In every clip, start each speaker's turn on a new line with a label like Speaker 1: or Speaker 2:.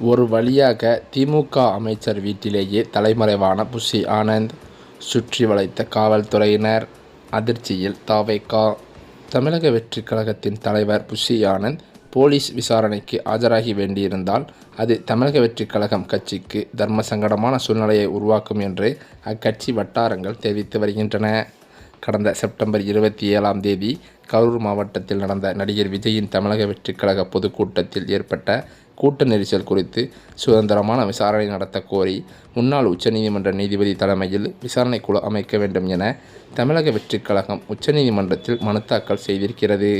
Speaker 1: ஒரு வழியாக திமுக அமைச்சர் வீட்டிலேயே தலைமறைவான புஷி ஆனந்த் சுற்றி வளைத்த காவல்துறையினர் அதிர்ச்சியில் தாவேகா. தமிழக வெற்றி கழகத்தின் தலைவர் புஷி ஆனந்த் போலீஸ் விசாரணைக்கு ஆஜராகி வேண்டியிருந்தால் அது தமிழக வெற்றி கழகம் கட்சிக்கு தர்ம சங்கடமான சூழ்நிலையை உருவாக்கும் என்று அக்கட்சி வட்டாரங்கள் தெரிவித்து வருகின்றன. கடந்த செப்டம்பர் இருபத்தி ஏழாம் தேதி கரூர் மாவட்டத்தில் நடந்த நடிகர் விஜயின் தமிழக வெற்றி கழக பொதுக்கூட்டத்தில் ஏற்பட்ட கூட்ட நெரிசல் குறித்து சுதந்திரமான விசாரணை நடத்த கோரி முன்னாள் உச்சநீதிமன்ற நீதிபதி தலைமையில் விசாரணை குழு அமைக்க வேண்டும் என தமிழக வெற்றிக் கழகம் உச்சநீதிமன்றத்தில் மனு தாக்கல் செய்திருக்கிறது.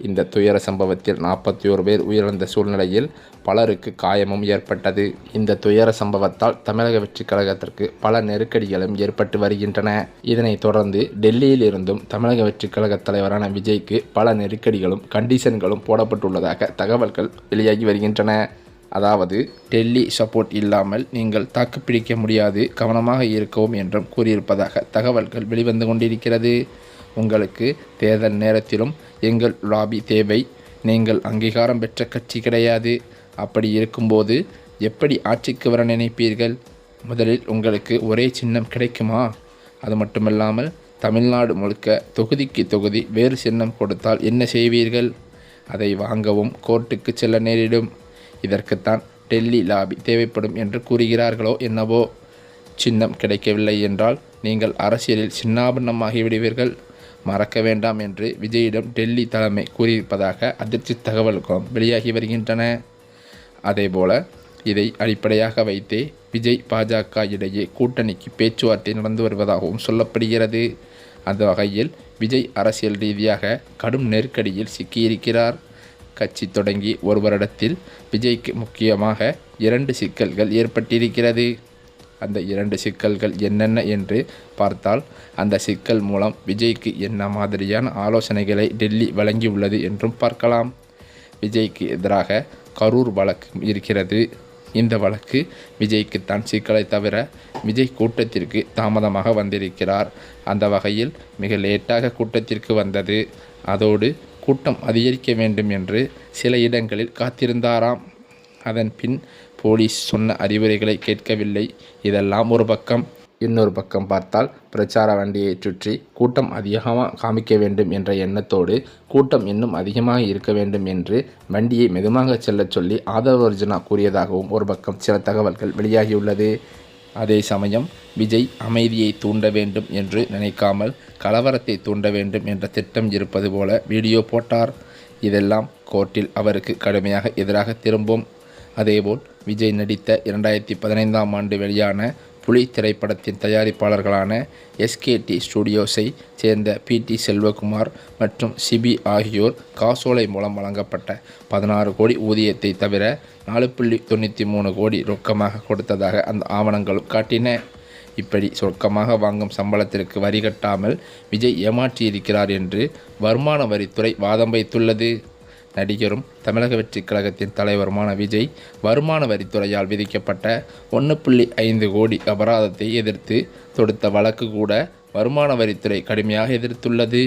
Speaker 1: இந்த துயர சம்பவத்தில் நாற்பத்தி ஒரு பேர் உயிரிழந்த சூழ்நிலையில் பலருக்கு காயமும் ஏற்பட்டது. இந்த துயர சம்பவத்தால் தமிழக வெற்றிக் கழகத்திற்கு பல நெருக்கடிகளும் ஏற்பட்டு வருகின்றன. இதனைத் தொடர்ந்து டெல்லியில் இருந்தும் தமிழக வெற்றிக் கழக தலைவரான விஜய்க்கு பல நெருக்கடிகளும் கண்டிஷன்களும் போடப்பட்டுள்ளதாக தகவல்கள் வெளியாகி வருகின்றன. அதாவது டெல்லி சப்போர்ட் இல்லாமல் நீங்கள் தாக்குப்பிடிக்க முடியாது கவனமாக இருக்கவும் என்றும் கூறியிருப்பதாக தகவல்கள் வெளிவந்து கொண்டிருக்கிறது. உங்களுக்கு தேர்தல் நேரத்திலும் எங்கள் லாபி தேவை. நீங்கள் அங்கீகாரம் பெற்ற கட்சி கிடையாது. அப்படி இருக்கும்போது எப்படி ஆட்சிக்கு வர நினைப்பீர்கள்? முதலில் உங்களுக்கு ஒரே சின்னம் கிடைக்குமா? அது மட்டுமல்லாமல் தமிழ்நாடு முழுக்க தொகுதிக்கு தொகுதி வேறு சின்னம் கொடுத்தால் என்ன செய்வீர்கள்? அதை வாங்கவும் கோர்ட்டுக்கு செல்ல நேரிடும். இதற்குத்தான் டெல்லி லாபி தேவைப்படும் என்று கூறுகிறார்களோ என்னவோ. சின்னம் கிடைக்கவில்லை என்றால் நீங்கள் அரசியலில் சின்னாபன்னமாகி விடுவீர்கள். மறக்க வேண்டாம் என்று விஜயிடம் டெல்லி தலைமை கூறியிருப்பதாக அதிர்ச்சி தகவல்களும் வெளியாகி வருகின்றன. அதேபோல இதை அடிப்படையாக வைத்தே விஜய் பாஜக இடையே கூட்டணிக்கு பேச்சுவார்த்தை நடந்து வருவதாகவும் சொல்லப்படுகிறது. அந்த வகையில் விஜய் அரசியல் ரீதியாக கடும் நெருக்கடியில் சிக்கியிருக்கிறார். கட்சி தொடங்கி ஒரு வருடத்தில் விஜய்க்கு முக்கியமாக இரண்டு சிக்கல்கள் ஏற்பட்டிருக்கிறது. அந்த இரண்டு சிக்கல்கள் என்னென்ன என்று பார்த்தால் அந்த சிக்கல் மூலம் விஜய்க்கு என்ன மாதிரியான ஆலோசனைகளை டெல்லி வழங்கியுள்ளது என்றும் பார்க்கலாம். விஜய்க்கு எதிராக கரூர் வழக்கு இருக்கிறது. இந்த வழக்கு விஜய்க்கு தான் சிக்கலை தவிர விஜய் கூட்டத்திற்கு தாமதமாக வந்திருக்கிறார். அந்த வகையில் மிக லேட்டாக கூட்டத்திற்கு வந்தது. அதோடு கூட்டம் அதிகரிக்க வேண்டும் என்று சில இடங்களில் காத்திருந்தாராம். அதன் பின் போலீஸ் சொன்ன அறிவுரைகளை கேட்கவில்லை. இதெல்லாம் ஒரு பக்கம். இன்னொரு பக்கம் பார்த்தால் பிரச்சார வண்டியை சுற்றி கூட்டம் அதிகமாக காமிக்க வேண்டும் என்ற எண்ணத்தோடு கூட்டம் இன்னும் அதிகமாக இருக்க வேண்டும் என்று வண்டியை மெதுவாக செல்லச் சொல்லி ஆதவ அர்ஜுனா கூறியதாகவும் ஒரு பக்கம் சில தகவல்கள் வெளியாகியுள்ளது. அதே சமயம் விஜய் அமைதியை தூண்ட வேண்டும் என்று நினைக்காமல் கலவரத்தை தூண்ட வேண்டும் என்ற திட்டம் இருப்பது போல வீடியோ போட்டார். இதெல்லாம் கோர்ட்டில் அவருக்கு கடுமையாக எதிராக திரும்பும். அதேபோல் விஜய் நடித்த இரண்டாயிரத்தி பதினைந்தாம் ஆண்டு வெளியான புலி திரைப்படத்தின் தயாரிப்பாளர்களான எஸ்கேடி ஸ்டுடியோஸை சேர்ந்த பி டி செல்வகுமார் மற்றும் சிபி ஆகியோர் காசோலை மூலம் வழங்கப்பட்ட பதினாறு கோடி ஊதியத்தை தவிர நாலு புள்ளி தொண்ணூற்றி மூணு கோடி ரொக்கமாக கொடுத்ததாக அந்த ஆவணங்களும் காட்டின. இப்படி சொர்க்கமாக வாங்கும் சம்பளத்திற்கு வரி கட்டாமல் விஜய் ஏமாற்றியிருக்கிறார் என்று வருமான வரித்துறை வாதம் வைத்துள்ளது. நடிகரும் தமிழக வெற்றிக் கழகத்தின் தலைவருமான விஜய் வருமான வரித்துறையால் விதிக்கப்பட்ட ஒன்று புள்ளி ஐந்து கோடி அபராதத்தை எதிர்த்து தொடுத்த வழக்கு கூட வருமான வரித்துறை கடுமையாக எதிர்த்துள்ளது.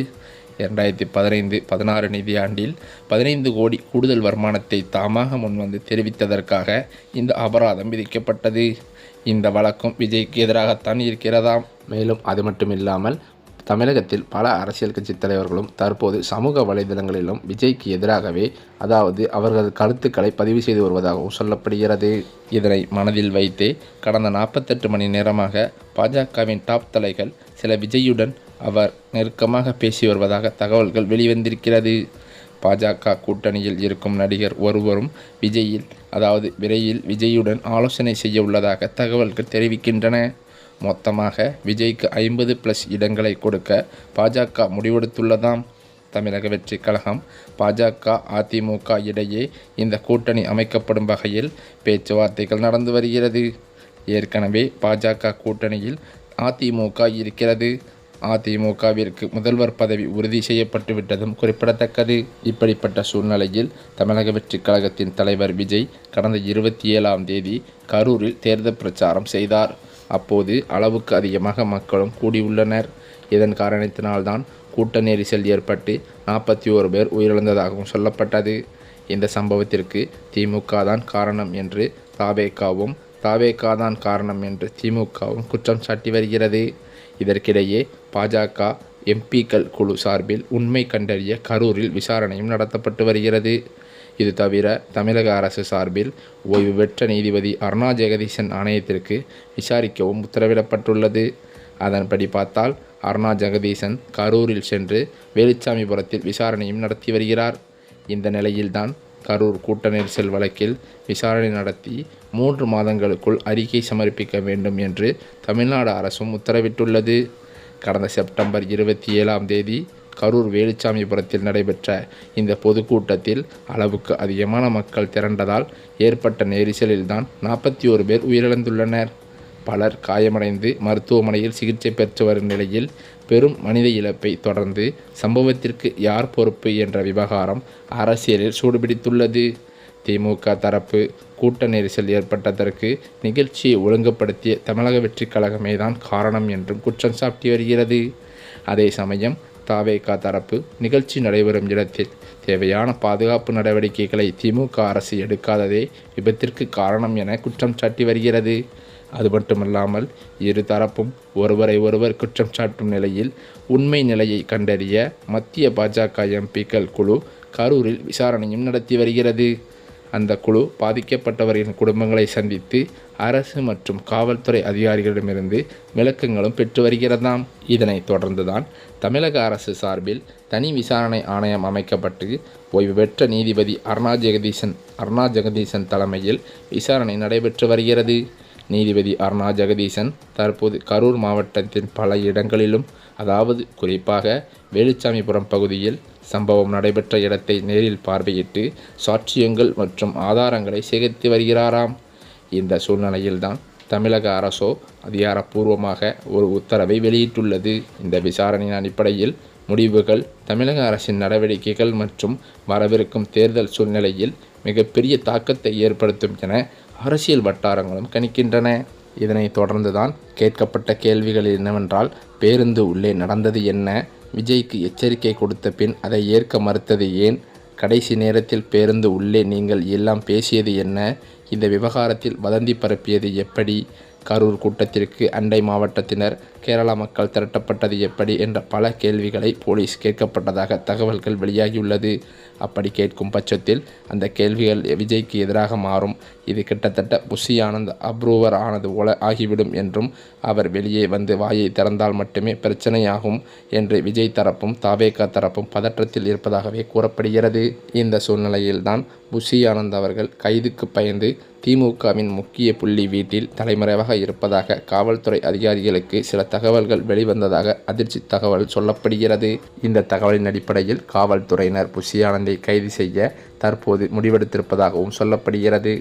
Speaker 1: இரண்டாயிரத்தி பதினைந்து பதினாறு நிதியாண்டில் பதினைந்து கோடி கூடுதல் வருமானத்தை தாமாக முன்வந்து தெரிவித்ததற்காக இந்த அபராதம் விதிக்கப்பட்டது. இந்த வழக்கும் விஜய்க்கு எதிராகத்தான் இருக்கிறதாம். மேலும் அது மட்டுமில்லாமல் தமிழகத்தில் பல அரசியல் கட்சி தலைவர்களும் தற்போது சமூக வலைதளங்களிலும் விஜய்க்கு எதிராகவே அதாவது அவர்களது கருத்துக்களை பதிவு செய்து வருவதாகவும் சொல்லப்படுகிறது. இதனை மனதில் வைத்தே கடந்த நாற்பத்தெட்டு மணி நேரமாக பாஜகவின் டாப் தலைகள் சில விஜயுடன் அவர் நெருக்கமாக பேசி வருவதாக தகவல்கள் வெளிவந்திருக்கிறது. பாஜக கூட்டணியில் இருக்கும் நடிகர் ஒருவரும் விஜயில் அதாவது விரைவில் விஜயுடன் ஆலோசனை செய்ய உள்ளதாக தகவல்கள் தெரிவிக்கின்றன. மொத்தமாக விஜய்க்கு ஐம்பது ப்ளஸ் இடங்களை கொடுக்க பாஜக முடிவெடுத்துள்ளதாம். தமிழக வெற்றி கழகம் பாஜக அதிமுக இடையே இந்த கூட்டணி அமைக்கப்படும் வகையில் பேச்சுவார்த்தைகள் நடந்து வருகிறது. ஏற்கனவே பாஜக கூட்டணியில் அதிமுக இருக்கிறது. அதிமுகவிற்கு முதல்வர் பதவி உறுதி செய்யப்பட்டு விட்டதும் குறிப்பிடத்தக்கது. இப்படிப்பட்ட சூழ்நிலையில் தமிழக வெற்றி கழகத்தின் தலைவர் விஜய் கடந்த இருபத்தி ஏழாம் தேதி கரூரில் தேர்தல் பிரச்சாரம் செய்தார். அப்போது அளவுக்கு அதிகமாக மக்களும் கூடியுள்ளனர். இதன் காரணத்தினால்தான் கூட்ட நெரிசல் ஏற்பட்டு நாற்பத்தி ஓரு பேர் உயிரிழந்ததாகவும் சொல்லப்பட்டது. இந்த சம்பவத்திற்கு திமுக தான் காரணம் என்று தாவேகாவும் தாவேக்கா தான் காரணம் என்று திமுகவும் குற்றம் சாட்டி வருகிறது. இதற்கிடையே பாஜக எம்பிக்கள் குழு சார்பில் உண்மை கண்டறிய கரூரில் விசாரணையும் நடத்தப்பட்டு வருகிறது. இது தவிர தமிழக அரசு சார்பில் ஓய்வு பெற்ற நீதிபதி அருணா ஜெகதீசன் ஆணையத்திற்கு விசாரிக்கவும் உத்தரவிடப்பட்டுள்ளது. அதன்படி பார்த்தால் அருணா ஜெகதீசன் கரூரில் சென்று வேலுச்சாமிபுரத்தில் விசாரணையும் நடத்தி வருகிறார். இந்த நிலையில்தான் கரூர் கூட்ட நெரிசல் வழக்கில் விசாரணை நடத்தி மூன்று மாதங்களுக்குள் அறிக்கை சமர்ப்பிக்க வேண்டும் என்று தமிழ்நாடு அரசும் உத்தரவிட்டுள்ளது. கடந்த செப்டம்பர் இருபத்தி ஏழாம் தேதி கரூர் வேலுச்சாமிபுரத்தில் நடைபெற்ற இந்த பொதுக்கூட்டத்தில் அளவுக்கு அதிகமான மக்கள் திரண்டதால் ஏற்பட்ட நெரிசலில்தான் நாற்பத்தி ஒரு பேர் உயிரிழந்துள்ளனர். பலர் காயமடைந்து மருத்துவமனையில் சிகிச்சை பெற்று வரும் நிலையில் பெரும் மனித இழப்பை தொடர்ந்து சம்பவத்திற்கு யார் பொறுப்பு என்ற விவகாரம் அரசியலில் சூடுபிடித்துள்ளது. திமுக தரப்பு கூட்ட நெரிசல் ஏற்பட்டதற்கு நிகழ்ச்சியை ஒழுங்குபடுத்திய தமிழக வெற்றிக் கழகமே தான் காரணம் என்றும் குற்றம் சாட்டி வருகிறது. அதே சமயம் தாவேகா தரப்பு நிகழ்ச்சி நடைபெறும் இடத்தில் தேவையான பாதுகாப்பு நடவடிக்கைகளை திமுக அரசு எடுக்காததே விபத்திற்கு காரணம் என குற்றம் சாட்டி வருகிறது. அது மட்டுமல்லாமல் இரு தரப்பும் ஒருவரை ஒருவர் குற்றம் சாட்டும் நிலையில் உண்மை நிலையை கண்டறிய மத்திய பாஜக எம்பிக்கள் குழு கரூரில் விசாரணையும் நடத்தி வருகிறது. அந்த குழு பாதிக்கப்பட்டவரின் குடும்பங்களை சந்தித்து அரசு மற்றும் காவல்துறை அதிகாரிகளிடமிருந்து விளக்கங்களும் பெற்று வருகிறதாம். இதனைத் தொடர்ந்துதான் தமிழக அரசு சார்பில் தனி விசாரணை ஆணையம் அமைக்கப்பட்டு ஓய்வு பெற்ற நீதிபதி அருணா ஜெகதீசன் அருணா ஜெகதீசன் தலைமையில் விசாரணை நடைபெற்று வருகிறது. நீதிபதி அருணா ஜெகதீசன் தற்போது கரூர் மாவட்டத்தின் பல இடங்களிலும் அதாவது குறிப்பாக வேலுச்சாமிபுரம் பகுதியில் சம்பவம் நடைபெற்ற இடத்தை நேரில் பார்வையிட்டு சாட்சியங்கள் மற்றும் ஆதாரங்களை சேகரித்து வருகிறாராம். இந்த சூழ்நிலையில்தான் தமிழக அரசோ அதிகாரப்பூர்வமாக ஒரு உத்தரவை வெளியிட்டுள்ளது. இந்த விசாரணையின் அடிப்படையில் முடிவுகள் தமிழக அரசின் நடவடிக்கைகள் மற்றும் வரவிருக்கும் தேர்தல் சூழ்நிலையில் மிகப்பெரிய தாக்கத்தை ஏற்படுத்தும் என அரசியல் வட்டாரங்களும் கணிக்கின்றன. இதனைத் தொடர்ந்துதான் கேட்கப்பட்ட கேள்விகள் என்னவென்றால் பேருந்து உள்ளே நடந்தது என்ன? விஜய்க்கு எச்சரிக்கை கொடுத்த பின் அதை ஏற்க மறுத்தது ஏன்? கடைசி நேரத்தில் பேருந்து உள்ளே நீங்கள் எல்லாம் பேசியது என்ன? இந்த விவகாரத்தில் வதந்தி பரப்பியது எப்படி? கரூர் கூட்டத்திற்கு அண்டை மாவட்டத்தினர் கேரள மக்கள் திரட்டப்பட்டது எப்படி என்ற பல கேள்விகளை போலீஸ் கேட்கப்பட்டதாக தகவல்கள் வெளியாகியுள்ளது. அப்படி கேட்கும் பட்சத்தில் அந்த கேள்விகள் விஜய்க்கு எதிராக மாறும். இது கிட்டத்தட்ட புஷி ஆனந்த் அப்ரூவர் ஆனது போல ஆகிவிடும் என்றும் அவர் வெளியே வந்து வாயை திறந்தால் மட்டுமே பிரச்சனையாகும் என்று விஜய் தரப்பும் தாவேகா தரப்பும் பதற்றத்தில் இருப்பதாகவே கூறப்படுகிறது. இந்த சூழ்நிலையில்தான் புஷி ஆனந்த் அவர்கள் கைதுக்கு பயந்து திமுகவின் முக்கிய புள்ளி வீட்டில் தலைமறைவாக இருப்பதாக காவல்துறை அதிகாரிகளுக்கு சில தகவல்கள் வெளிவந்ததாக அதிர்ச்சி தகவல் சொல்லப்படுகிறது. இந்த தகவலின் அடிப்படையில் காவல்துறையினர் புஷியானந்தை கைது செய்ய தற்போது முடிவெடுத்திருப்பதாகவும் சொல்லப்படுகிறது.